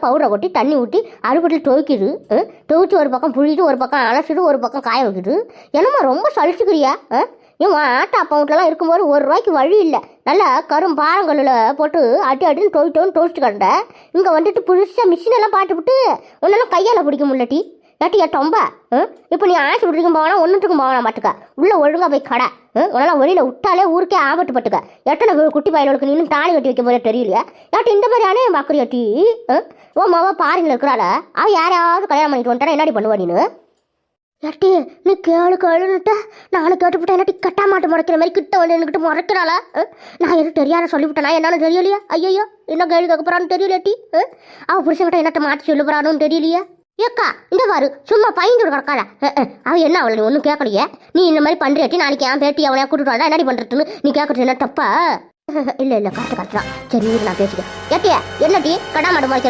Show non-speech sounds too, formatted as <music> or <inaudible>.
பவுடரை கொட்டி தண்ணி ஊற்றி அடுப்பட்டில் துவைக்கிது துவைச்சி ஒரு பக்கம் புழிட்டு ஒரு பக்கம் அலசிட்டு ஒரு பக்கம் காய வைக்கிது. என்னம்மா ரொம்ப சளிச்சுக்கிறியா ஆ? ஏன் ஆட்டா அப்பா இருக்கும்போது ஒரு ரூபாய்க்கு வழி இல்லை. நல்லா கரும் பாரங்கல்லில் போட்டு அடி அடின்னு டொயிட்டோன்னு டோஸ்ட் கண்டேன் இங்கே வந்துட்டு புதுசாக மிஷினெல்லாம் பாட்டு விட்டு உன்னெல்லாம் கையால் பிடிக்க முடியலட்டி ஏட்டி ஏட்டொம்ப இப்போ நீ ஆஸ்பத்திரிக்கும் போகலாம் ஒன்றுத்துக்கும் போகலாம் மாட்டுக்க உள்ளே ஒழுங்காக போய் கடை. உன்னெல்லாம் வெளியில் விட்டாலே ஊருக்கே ஆபத்து பட்டுக்க எட்டனை குட்டி பயலுக்கு நீ தாலி கட்டி வைக்க போதே தெரியலையா? ஏட்டி இந்த மாதிரி அணையம் பார்க்குறியாட்டி ஓ மாவா பாருங்க இருக்கிறாள. அவள் யாரையாவது கல்யாணம் பண்ணிட்டு வந்துட்டா என்னடி பண்ணுவா நீனு? ஏட்டி நீ கேளு கேளுன்னுட்ட நானும் கேட்டுவிட்டேன் என்னட்டி கட்டா மாட்டு முறைக்கிற மாதிரி கிட்ட வந்து என்கிட்ட முறைக்கிறாளா? நான் எதுவும் தெரியாத சொல்லிவிட்டேனா? என்னன்னு தெரியலையா? ஐயோ என்ன கேள்வி கேட்க போறான்னு தெரியலையாட்டி அஹ், அவ புருஷன்கிட்ட என்னட்ட மாற்றி சொல்ல தெரியலையா? ஏக்கா இந்த பாரு சும்மா பயந்து கிடக்காள அவ என்ன அவளை ஒன்றும் கேட்கலையே நீ இந்த மாதிரி பண்றியாட்டி நாளைக்கு என் பேட்டி அவளையா கூட்டிட்டு வந்தா என்னடி பண்றதுன்னு நீ கேட்கறது என்ன தப்பா? <laughs> இல்ல இல்ல கரெக்ட் கரெக்ட் தான். சரி நான் பேசிக்கிறேன். ஏட்டியா என்னடி? கடா மாட்டு மாதிரி